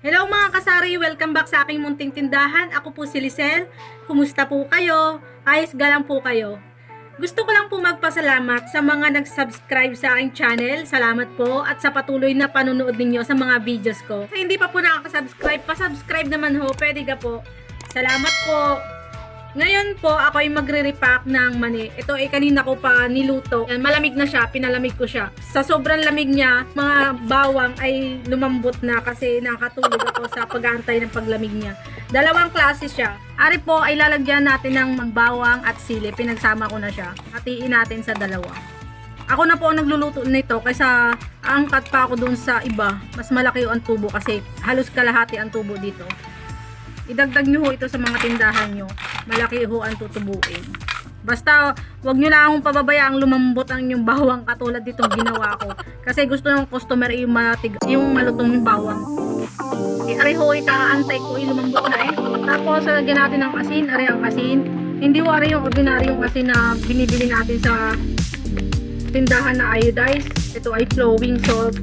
Hello mga kasari, welcome back sa aking munting tindahan. Ako po si Lisel. Kumusta po kayo? Ayos galang po kayo. Gusto ko lang po magpasalamat sa mga nag-subscribe sa aking channel. Salamat po at sa patuloy na panonood ninyo sa mga videos ko. Sa hindi pa po nakaka-subscribe, pa-subscribe naman ho. Pwede ka po. Salamat po. Ngayon po, ako ay magre-repack ng mani. Ito ay kanina ko pa niluto. Malamig na siya, pinalamig ko siya. Sa sobrang lamig niya, mga bawang ay lumambot na kasi nakatulog ako sa pag-aantay ng paglamig niya. Dalawang klase siya. Ari po ay lalagyan natin ng bawang at sili. Pinagsama ko na siya. Hatiin natin sa dalawa. Ako na po ang nagluluto nito kaysa angkat pa ako dun sa iba. Mas malaki ang tubo kasi halos kalahati ang tubo dito. Idagdag nyo ito sa mga tindahan nyo. Malaki ho ang tutubuin. Basta, wag nyo lang akong pababayaang lumambot ang inyong bawang katulad ditong ginawa ko. Kasi gusto ng customer yung, matig yung malutong bawang. Eh, ari ho, itaantay ko, eh, lumambot na eh. Tapos, lagyan natin ng asin, ari ang asin. Hindi ho ari yung ordinaryong asin na binibili natin sa tindahan na iodized. Ito ay flowing salt.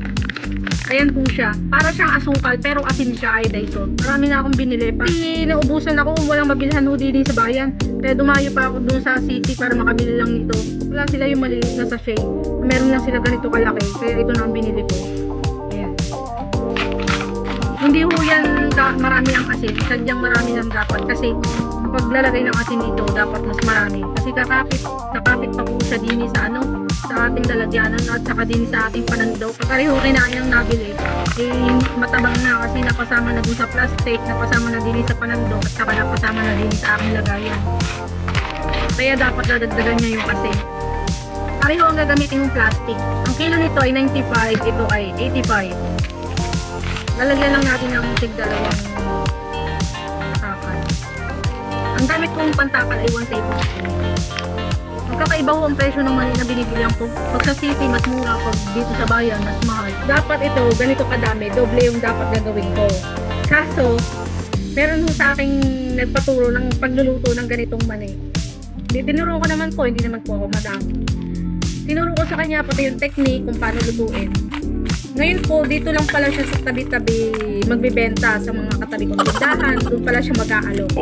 Ayan po siya. Para siyang asukal, pero asin siya iodized salt. Marami na akong binili. Pati naubusan ako, walang mabilhan ho din sa bayan. Kaya dumayo pa ako dun sa city para makabili lang nito. Wala sila yung maliliit na sachet. Meron lang sila ganito kalaki. Kaya ito na ang binili ko. Ayan. Hindi ho yan marami ang asin. Sadyang marami lang dapat. Kasi paglalagay ng asin dito, dapat mas marami. Kasi kakapit, kakapit pa po siya din sa ano, sa ating lalagyanan at saka din sa ating panandaw. Pareho kinain ang nabili. Eh, matabang na kasi napasama na din sa plastic, napasama na din sa panandaw at saka napasama na din sa aking lagayan. Kaya dapat dadagdagan niya yung asin. Pareho ang gagamitin yung plastic. Ang kilo nito ay 95, ito ay 85. Lalagyan lang natin ng tig dalawang. Ang gamit kong ay 1 tablespoon. Magkakaiba ho ang presyo ng mali na binibilihan ko. Pag sa city, mas mura. Pag dito sa bayan, mas mahal. Dapat ito, ganito kadami. Doble yung dapat gagawin ko. Kaso, meron ho sa aking nagpaturo ng pagluluto ng ganitong mani. Tinuro ko naman po, hindi naman po ako madami. Tinuro ko sa kanya pati yung technique kung paano lutuin. Ngayon po, dito lang pala siya sa tabi-tabi magbibenta sa mga katabi kong tindahan. Doon pala siya mag-aalok.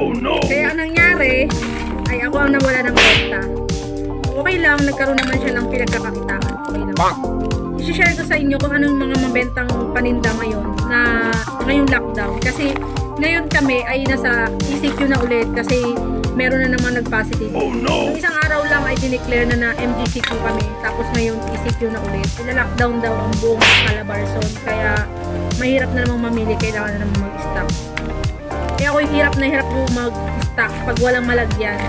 Kaya ang nangyari, ay ako ang nawala ng benta. Okay lang, nagkaroon naman siya ng pinagkakakitaan. Okay lang. I-share ko sa inyo kung anong mga mabentang paninda ngayon na ngayong lockdown. Kasi ngayon kami ay nasa ECQ na ulit kasi meron na naman nag-positive. Oh no! Yung isang araw lang ay dineclare na na MGCQ kami. Tapos ngayon ECQ na ulit. Ila-lockdown daw ang buong Calabarzon. Kaya mahirap na namang mamili. Kailangan na namang mag-stock. Kaya ako hirap na hirap po mag-stock pag walang malagyan.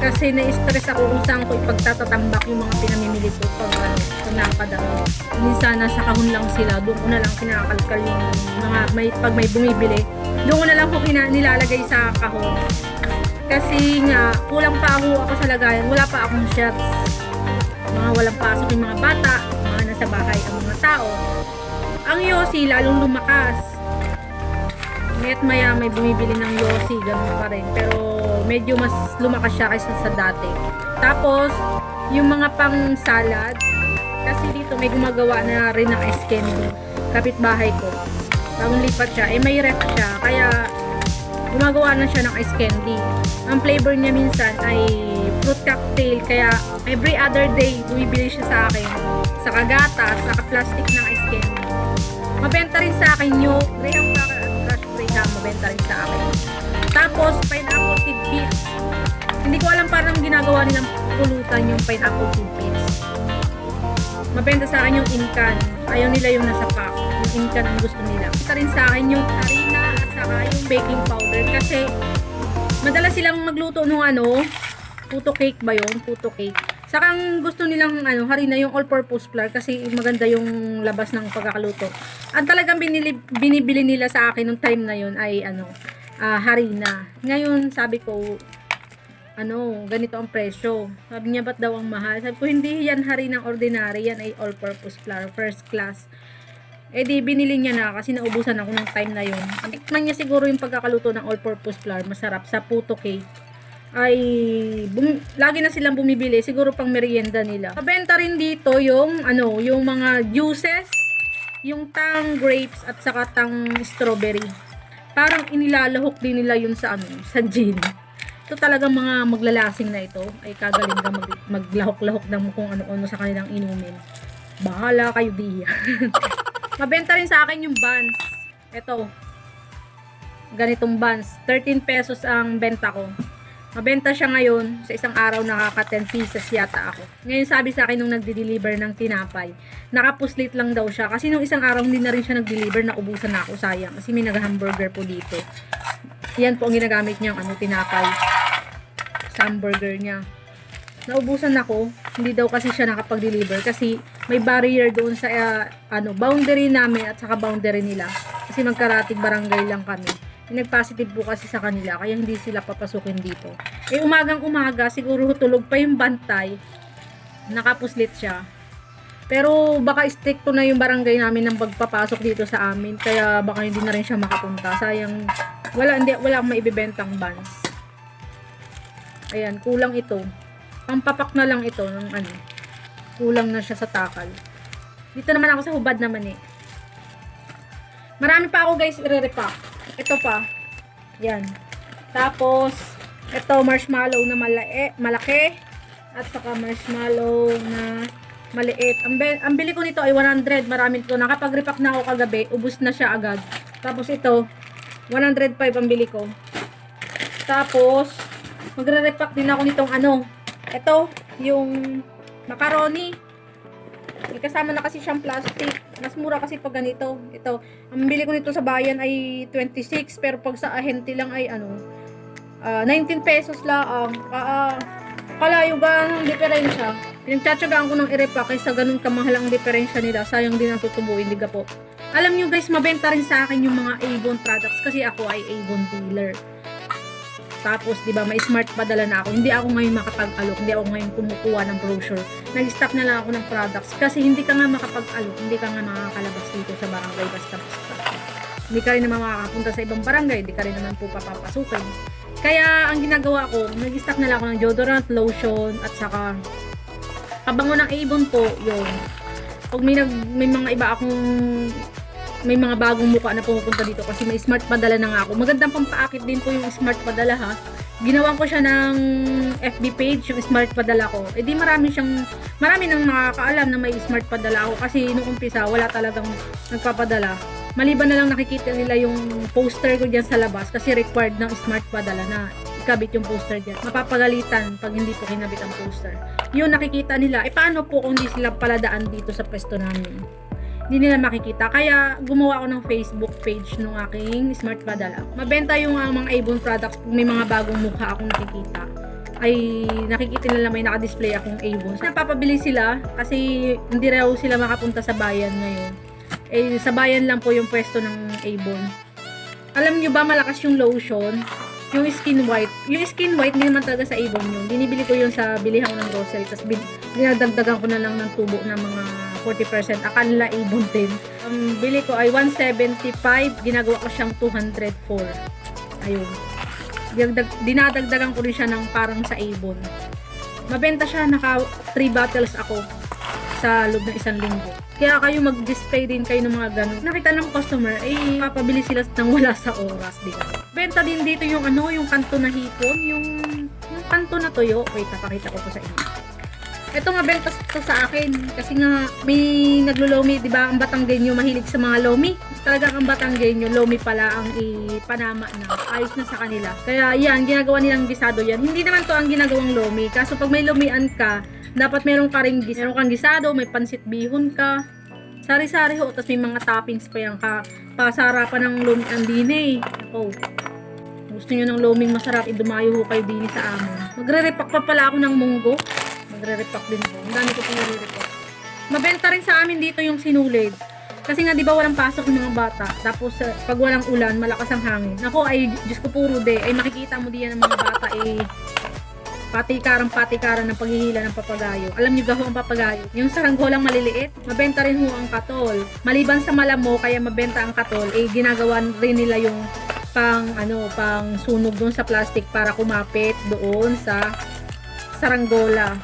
Kasi na-stress ako kung saan ko ipagtatatambak yung mga pinamimili ko pag ano, pag napadaan. Minsan nasa kahon lang sila, doon ko na lang kinakalkal yung mga may, pag may bumibili. Doon ko na lang ko kina, nilalagay sa kahon. Kasi nga, kulang pa ako, ako sa lagayan, wala pa akong shots. Mga walang pasok yung mga bata, mga nasa bahay ang mga tao. Ang Yossi lalong lumakas. Ngayon maya may bumibili ng Yossi, ganun pa rin. Pero medyo mas lumakas siya kaysa sa dati. Tapos, yung mga pang salad, kasi dito may gumagawa na rin ng ice candy. Kapitbahay ko. Bagong lipat siya, eh may ref siya. Kaya, gumagawa na siya ng ice candy. Ang flavor niya minsan ay fruit cocktail. Kaya, every other day, bumibili siya sa akin. Sa kagatas, sa plastic ng ice candy. Mabenta rin sa akin yung graham cracker at crush graham. Mabenta rin sa akin. Tapos, pineapple tidbits. Hindi ko alam parang ginagawa nilang pulutan yung pineapple tidbits. Mabenta sa akin yung incan. Ayaw nila yung nasa pack. Yung incan ang gusto nila. Basta rin sa akin yung harina at saka yung baking powder. Kasi, madalas silang magluto ng ano, puto cake ba yun? Puto cake. Saka gusto nilang ano, harina yung all-purpose flour kasi maganda yung labas ng pagkakaluto. Ang talagang binili, binibili nila sa akin nung time na yun ay ano, ah, harina. Ngayon, sabi ko, ano, ganito ang presyo. Sabi niya, ba't daw ang mahal? Sabi ko, hindi yan harinang ordinary, yan ay all-purpose flour, first class. Eh di, binili niya na kasi naubusan ako ng time na yun. Tikman niya siguro yung pagkakaluto ng all-purpose flour, masarap, sa puto cake ay bum- lagi na silang bumibili siguro pang merienda nila. Kabenta rin dito yung ano, yung mga juices yung tang grapes at saka tang strawberry. Parang inilalahok din nila yun sa ano, sa gin. Ito talagang mga maglalasing na ito ay kagaling ka mag, maglahok-lahok ng kung ano-ano sa kanilang inumin. Bahala kayo diya. Mabenta rin sa akin yung buns. Ito. Ganitong buns. 13 pesos ang benta ko. Mabenta siya ngayon, sa isang araw nakaka 10 pieces yata ako. Ngayon sabi sa akin nung nagde-deliver ng tinapay, nakapuslit lang daw siya. Kasi nung isang araw hindi na rin siya nag-deliver, naubusan na ako, sayang. Kasi may nag-hamburger po dito. Yan po ang ginagamit niyang ano, tinapay. Sa hamburger niya. Naubusan ako, hindi daw kasi siya nakapag-deliver kasi may barrier doon sa uh, ano, boundary namin at saka boundary nila. Kasi magkarating barangay lang kami nag-positive po kasi sa kanila kaya hindi sila papasukin dito. Eh umagang umaga siguro tulog pa yung bantay nakapuslit siya. Pero baka stricto na yung barangay namin ng pagpapasok dito sa amin kaya baka hindi na rin siya makapunta. Sayang wala hindi wala akong maibebentang buns. Ayan, kulang ito. Pampapak na lang ito ng ano. Kulang na siya sa takal. Dito naman ako sa hubad naman eh. Marami pa ako guys i-repack. Ito pa. Yan. Tapos, ito marshmallow na malaki, malaki. At saka marshmallow na maliit. Ang, ang bili ko nito ay 100. Marami ito. Nakapag-repack na ako kagabi. Ubus na siya agad. Tapos ito, 105 ang bili ko. Tapos, magre-repack din ako nitong ano. Ito, yung macaroni. May kasama na kasi siyang plastic. Mas mura kasi pag ganito. Ito, ang bili ko nito sa bayan ay 26. Pero pag sa ahente lang ay ano, ah, 19 pesos lang. Uh, kalayo ang diferensya. Pinagtsatsagaan ko ng irepa kaysa ganun kamahal ang diferensya nila. Sayang din ang tutubuin, di po. Alam nyo guys, mabenta rin sa akin yung mga Avon products kasi ako ay Avon dealer. Tapos, di ba, may smart padala na ako. Hindi ako ngayon makapag-alok. Hindi ako ngayon kumukuha ng brochure. Nag-stop na lang ako ng products. Kasi hindi ka nga makapag-alok. Hindi ka nga makakalabas dito sa barangay basta-basta. Hindi ka rin naman makakapunta sa ibang barangay. Hindi ka rin naman po papapasukin. Kaya, ang ginagawa ko, nag-stop na lang ako ng deodorant, lotion, at saka pabango ng Avon po, yun. Pag may, nag, may mga iba akong may mga bagong mukha na pumupunta dito kasi may smart padala na nga ako. Magandang pampaakit din po yung smart padala ha. Ginawan ko siya ng FB page, yung smart padala ko. Eh di marami siyang, marami nang nakakaalam na may smart padala ako kasi nung umpisa wala talagang nagpapadala. Maliban na lang nakikita nila yung poster ko dyan sa labas kasi required ng smart padala na ikabit yung poster dyan. Mapapagalitan pag hindi po kinabit ang poster. Yun nakikita nila, eh paano po kung hindi sila paladaan dito sa pwesto namin? Hindi nila makikita. Kaya gumawa ako ng Facebook page ng aking smart padala. Mabenta yung uh, mga Avon products kung may mga bagong mukha akong nakikita ay nakikita nila may naka-display akong Avon. Napapabili sila kasi hindi raw sila makapunta sa bayan ngayon. Eh, sa bayan lang po yung pwesto ng Avon. Alam nyo ba malakas yung lotion? Yung skin white. Yung skin white, hindi naman talaga sa Avon yun. Binibili ko yun sa bilihan ng grocery. Tapos bin, dinadagdagan ko na lang ng tubo ng mga 40%. Akala nila Avon din. Ang bili ko ay 175. Ginagawa ko siyang 204. Ayun. Dinagdag, dinadagdagan ko rin siya ng parang sa Avon. Mabenta siya. Naka 3 bottles ako sa loob ng isang linggo. Kaya kayo mag-display din kayo ng mga ganun. Nakita ng customer, eh, mapabili sila ng wala sa oras, di ba? Benta din dito yung ano, yung kanto na hipon, yung, yung kanto na tuyo. Wait, napakita ko po sa inyo. Ito nga benta to sa akin kasi nga may naglo-lomi, 'di ba? Ang Batanggenyo mahilig sa mga lomi. Talagang ang Batanggenyo lomi pala ang ipanama na. Ayos na sa kanila. Kaya yan, ginagawa nilang gisado yan. Hindi naman to ang ginagawang lomi. Kaso pag may lomian ka, dapat meron ka ring meron kang gisado, may pansit bihon ka. Sari-sari ho, tapos may mga toppings pa yan ka. Pasara pa ng lomi ang dine. Oh. Gusto niyo ng loming masarap, idumayo ho kayo din sa amin. Magre-repack pa pala ako ng munggo nagre-repack din po. Ang dami ko po nare-repack. Mabenta rin sa amin dito yung sinulid. Kasi nga, di ba walang pasok yung mga bata. Tapos, uh, pag walang ulan, malakas ang hangin. Ako ay, Diyos ko puro de, ay makikita mo diyan ng mga bata eh, patikaran patikaran ng paghihila ng papagayo. Alam niyo gaho ang papagayo. Yung saranggolang maliliit, mabenta rin ho ang katol. Maliban sa malamo, kaya mabenta ang katol, eh ginagawa rin nila yung pang ano, pang sunog doon sa plastic para kumapit doon sa saranggola.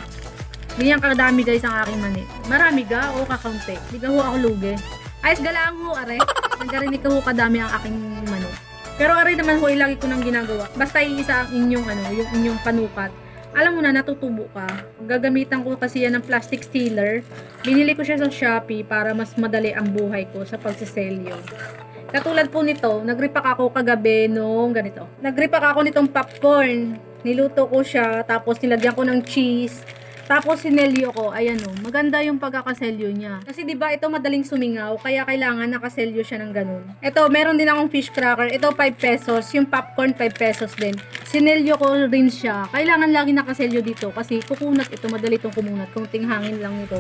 Ganyan kadami guys ang aking mani. Marami ga o kakaunti. Hindi ka ho ako lugi. Ayos galang ho, are. Nagarinig ko ho kadami ang aking manok. Pero are naman ho, lagi ko nang ginagawa. Basta iisa ang inyong ano, yung inyong panukat. Alam mo na, natutubo ka. Gagamitan ko kasi yan ng plastic sealer. Binili ko siya sa Shopee para mas madali ang buhay ko sa pagsiselyo. Katulad po nito, nagripak ako kagabi nung ganito. Nagripak ako nitong popcorn. Niluto ko siya, tapos nilagyan ko ng cheese. Tapos sinelyo ko, ayan o, maganda yung pagkakaselyo niya. Kasi 'di ba ito madaling sumingaw, kaya kailangan nakaselyo siya ng ganun. Ito, meron din akong fish cracker. Ito 5 pesos, yung popcorn 5 pesos din. Sinelyo ko rin siya. Kailangan lagi nakaselyo dito kasi kukunat ito, madali itong kumunat. Kunting hangin lang nito.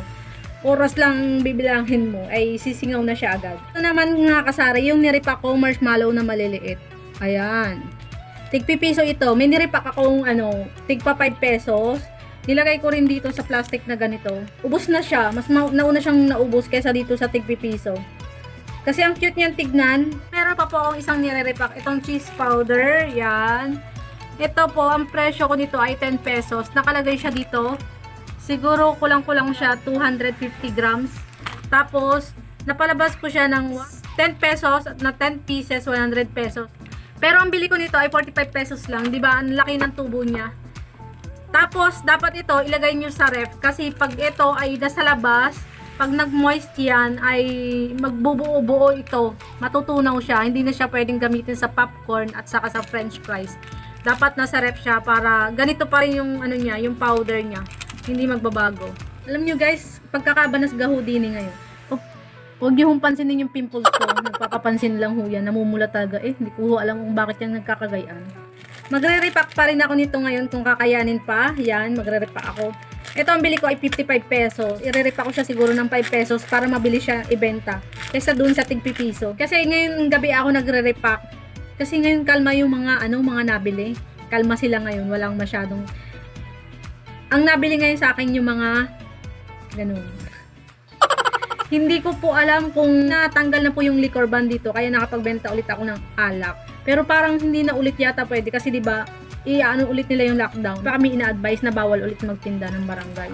Oras lang bibilangin mo, ay sisingaw na siya agad. Ito naman nga kasari, yung niripak ko marshmallow na maliliit. Ayan. Tigpipiso ito. May niripak akong ano, tigpa 5 pesos. Nilagay ko rin dito sa plastic na ganito. Ubus na siya. Mas ma- nauna siyang naubos kaysa dito sa tigpipiso. Kasi ang cute niyan tignan. Meron pa po akong isang nire-repack. Itong cheese powder. Yan. Ito po, ang presyo ko nito ay 10 pesos. Nakalagay siya dito. Siguro kulang-kulang siya 250 grams. Tapos, napalabas ko siya ng 10 pesos na 10 pieces, 100 pesos. Pero ang bili ko nito ay 45 pesos lang. Di ba? Ang laki ng tubo niya. Tapos, dapat ito ilagay nyo sa ref kasi pag ito ay nasa labas, pag nag-moist yan, ay magbubuo-buo ito. Matutunaw siya. Hindi na siya pwedeng gamitin sa popcorn at saka sa french fries. Dapat nasa ref siya para ganito pa rin yung ano niya, yung powder niya. Hindi magbabago. Alam nyo guys, pagkakabanas gaho din ngayon. Oh, huwag nyo hong pansinin yung pimples ko. Nagpapapansin lang ho yan. Namumula talaga. Eh, hindi ko alam kung bakit yan nagkakagayaan. Magre-repack pa rin ako nito ngayon kung kakayanin pa. Yan, magre-repack ako. Ito ang bili ko ay 55 pesos. I-repack ko siya siguro ng 5 pesos para mabili siya ibenta. Kaysa dun sa tigpi piso. Kasi ngayon gabi ako nagre-repack. Kasi ngayon kalma yung mga ano, mga nabili. Kalma sila ngayon, walang masyadong Ang nabili ngayon sa akin yung mga ganun. Hindi ko po alam kung natanggal na po yung liquor ban dito kaya nakapagbenta ulit ako ng alak. Pero parang hindi na ulit yata pwede kasi 'di ba i-ano ulit nila yung lockdown. Baka kami ina-advise na bawal ulit magtinda ng barangay.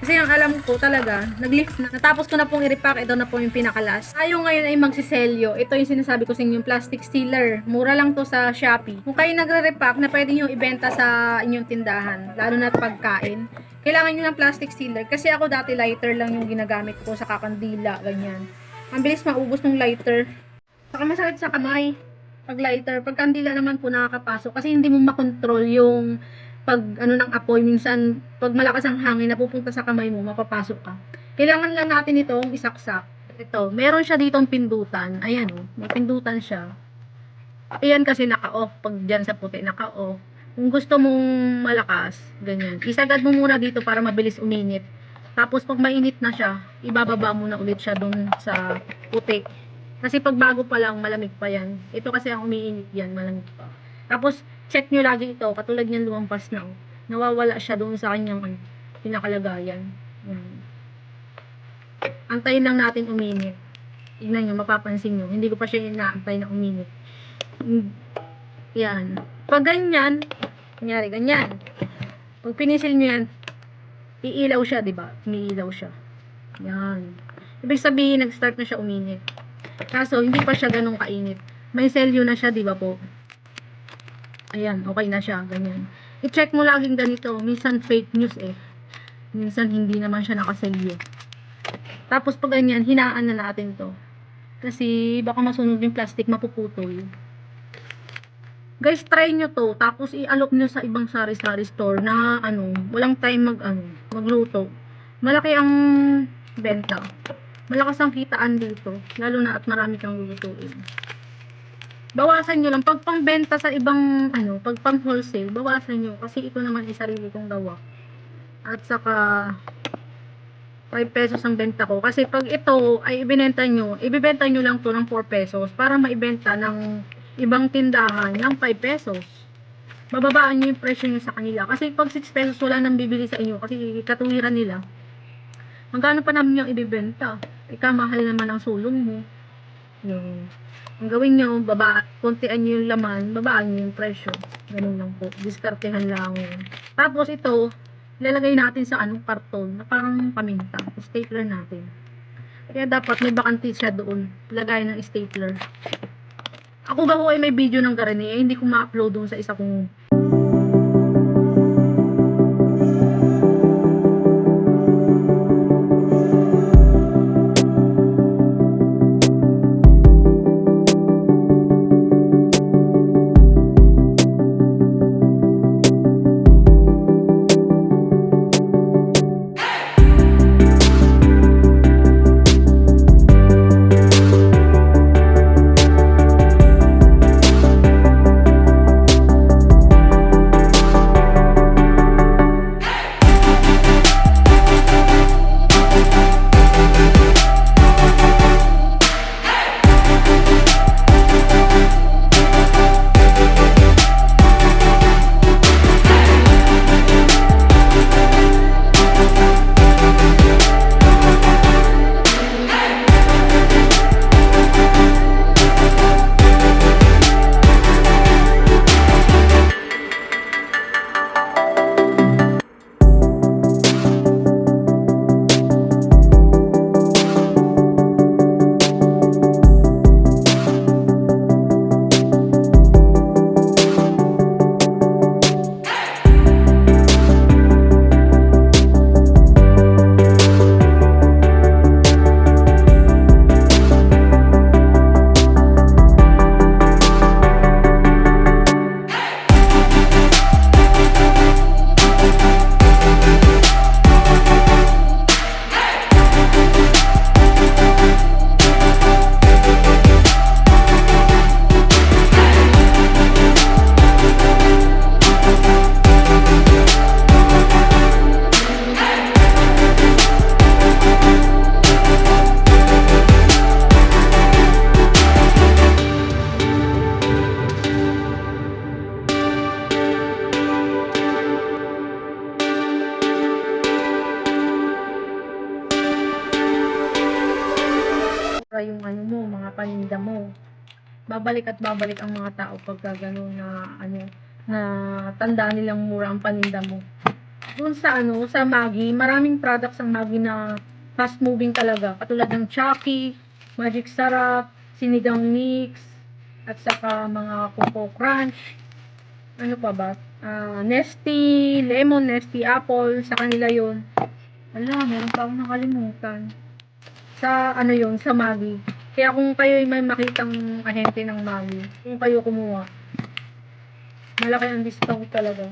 Kasi ang alam ko talaga, nag-lift na. Natapos ko na pong i-repack. Ito na po yung pinakalas. Tayo ngayon ay magsiselyo. Ito yung sinasabi ko sa inyo, yung plastic sealer. Mura lang to sa Shopee. Kung kayo nagre-repack na pwede nyo ibenta sa inyong tindahan, lalo na pagkain, kailangan nyo ng plastic sealer. Kasi ako dati lighter lang yung ginagamit ko sa kakandila, ganyan. Ang bilis maubos ng lighter. Saka masakit sa kamay pag lighter. Pag kandila naman po nakakapasok kasi hindi mo makontrol yung pag ano ng apoy minsan pag malakas ang hangin napupunta sa kamay mo mapapasok ka. Kailangan lang natin itong isaksak. Ito, meron siya ditong pindutan. Ayan oh, may pindutan siya. Ayan kasi naka-off pag diyan sa puti naka-off. Kung gusto mong malakas, ganyan. Isagad mo muna dito para mabilis uminit. Tapos pag mainit na siya, ibababa mo na ulit siya dun sa puti. Kasi pag bago pa lang, malamig pa yan. Ito kasi ang umiinit yan, malamig pa. Tapos, check nyo lagi ito. Katulad niyan lumampas na. Oh. Nawawala siya doon sa kanyang ano, pinakalagayan. Yan. Antayin lang natin uminit. Tignan nyo, mapapansin nyo. Hindi ko pa siya inaantay na uminit. Yan. Pag ganyan, kunyari, ganyan. Pag pinisil nyo yan, iilaw siya, di ba? Umiilaw siya. Yan. Ibig sabihin, nag-start na siya uminit. Kaso, hindi pa siya ganun kainit. May selyo na siya, di ba po? Ayan, okay na siya, ganyan. I-check mo laging ganito. Minsan fake news eh. Minsan hindi naman siya nakaselyo. Tapos pag ganyan, hinaan na natin to. Kasi baka masunog yung plastic, mapuputol. Guys, try nyo to. Tapos i-alok nyo sa ibang sari-sari store na ano, walang time mag, ano, magluto. Malaki ang benta. Malakas ang kitaan dito. Lalo na at marami kang lulutuin. Bawasan nyo lang. Pag pangbenta sa ibang, ano, pag pang wholesale, bawasan nyo. Kasi ito naman ay sarili kong gawa. At saka, 5 pesos ang benta ko. Kasi pag ito ay ibinenta nyo, ibibenta nyo lang to ng 4 pesos para maibenta ng ibang tindahan ng 5 pesos. Bababaan nyo yung presyo nyo sa kanila. Kasi pag 6 pesos wala nang bibili sa inyo kasi katuwiran nila. Magkano pa namin yung ibibenta? Ika, mahal naman ang sulong mo. Yung, ang gawin nyo, baba, kontian nyo yung laman, babaan nyo yung presyo. Ganun lang po. Diskartehan lang. Tapos ito, ilalagay natin sa anong karton na parang paminta. Stapler natin. Kaya dapat may bakante siya doon. Lagay ng stapler. Ako ba ho ay may video ng garani, eh, hindi ko ma-upload doon sa isa kong para yung ano mo, mga paninda mo. Babalik at babalik ang mga tao pagka gano'n na ano, na tandaan nilang mura ang paninda mo. Doon sa ano, sa Maggi, maraming products ang Maggi na fast moving talaga. Katulad ng Chucky, Magic Sarap, Sinigang Mix, at saka mga Coco Crunch. Ano pa ba? Ah, Nesty, Lemon, Nesty Apple, sa kanila yon. Wala, meron pa akong nakalimutan sa ano yun, sa Maggi. Kaya kung kayo ay may makitang ahente ng Maggi, kung kayo kumuha, malaki ang discount talaga.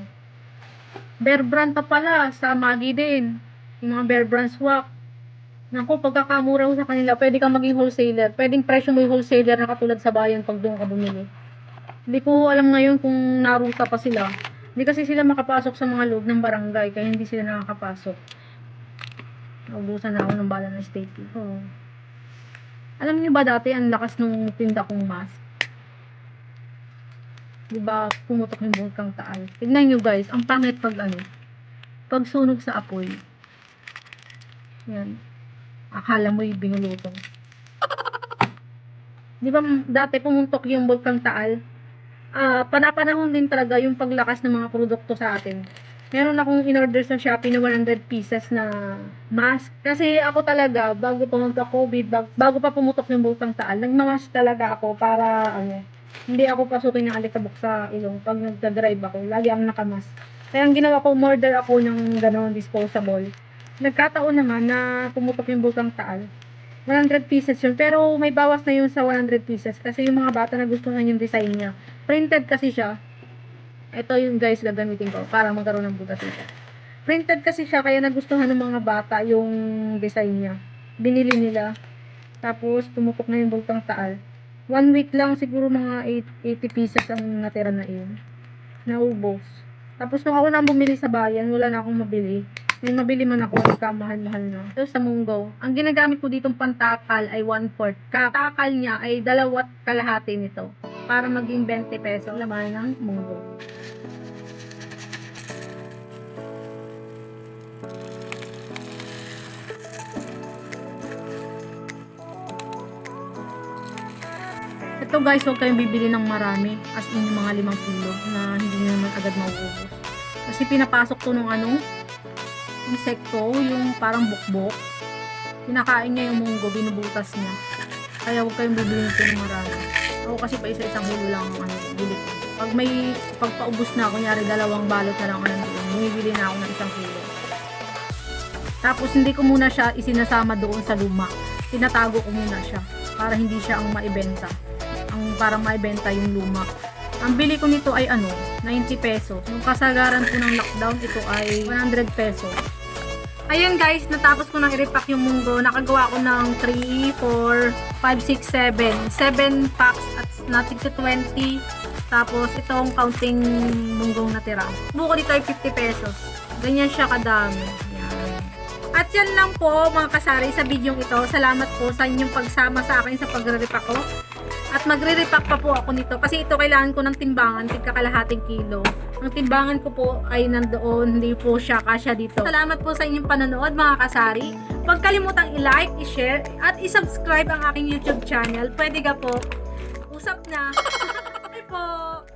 Bear brand pa pala, sa Maggi din. Yung mga Bear brand swak. Naku, pagkakamura mo sa kanila, pwede kang maging wholesaler. Pwedeng presyo mo yung wholesaler na katulad sa bayan pag doon ka bumili. Hindi ko alam ngayon kung naruta pa sila. Hindi kasi sila makapasok sa mga loob ng barangay, kaya hindi sila nakakapasok. Naubusan na ako ng bala ng state ko. Alam niyo ba dati ang lakas nung tinda kong mask? Di ba pumutok yung bulkang taal? Tignan niyo guys, ang pangit pag ano, pag sunog sa apoy. Yan. Akala mo yung binulutong. Di ba dati pumuntok yung bulkang taal? Ah, panapanahon din talaga yung paglakas ng mga produkto sa atin meron akong in-order sa Shopee na 100 pieces na mask. Kasi ako talaga, bago pumunta COVID, bag- bago pa pumutok yung butang taal, nagmamask talaga ako para, ano, hindi ako pasukin ng alikabok sa ilong pag nagda-drive ako. Lagi akong nakamask. Kaya ang ginawa ko, order ako ng gano'n disposable. Nagkataon naman na pumutok yung butang taal. 100 pieces yun. Pero may bawas na yun sa 100 pieces kasi yung mga bata na gusto yung design niya. Printed kasi siya. Ito yung guys gagamitin ko para magkaroon ng butas ito. Printed kasi siya kaya nagustuhan ng mga bata yung design niya. Binili nila. Tapos tumupok na yung bultang taal. One week lang siguro mga 8, 80 pieces ang natira na yun. Naubos. Tapos nung ako na bumili sa bayan, wala na akong mabili. May mabili man ako, kamahal-mahal na. Ito sa munggo. Ang ginagamit ko ditong pantakal ay 1/4. Takal niya ay dalawat kalahati nito. Para maging 20 peso laman ng munggo. Ito guys, huwag kayong bibili ng marami. As in yung mga limang kilo na hindi nyo naman agad mauubos. Kasi pinapasok to nung ano, insekto, yung parang bukbok. Kinakain niya yung munggo, binubutas niya. Kaya huwag kayong bibili ng marami. Ako kasi pa isa-isang hulo lang ang ano, bili. Pag may pagpaubos na, kunyari dalawang balot na lang ako nandoon, bumibili na ako ng isang kilo. Tapos hindi ko muna siya isinasama doon sa luma. Tinatago ko muna siya para hindi siya ang maibenta. Ang parang maibenta yung luma. Ang bili ko nito ay ano, 90 pesos. Nung kasagaran ko ng lockdown, ito ay 100 pesos. Ayun guys, natapos ko nang i-repack yung munggo. Nakagawa ko ng 3, 4, 5, 6, 7. 7 packs at natin to 20. Tapos itong counting munggong natira. Buko dito ay 50 pesos. Ganyan siya kadami. Yan. At yan lang po mga kasari sa video ito. Salamat po sa inyong pagsama sa akin sa pagre-repack ko. At magre-repack pa po ako nito kasi ito kailangan ko ng timbangan, tigka kalahating kilo. Ang timbangan ko po ay nandoon, hindi po siya kasya dito. Salamat po sa inyong panonood mga kasari. Huwag kalimutang i-like, i-share, at i-subscribe ang aking YouTube channel. Pwede ka po. Usap na.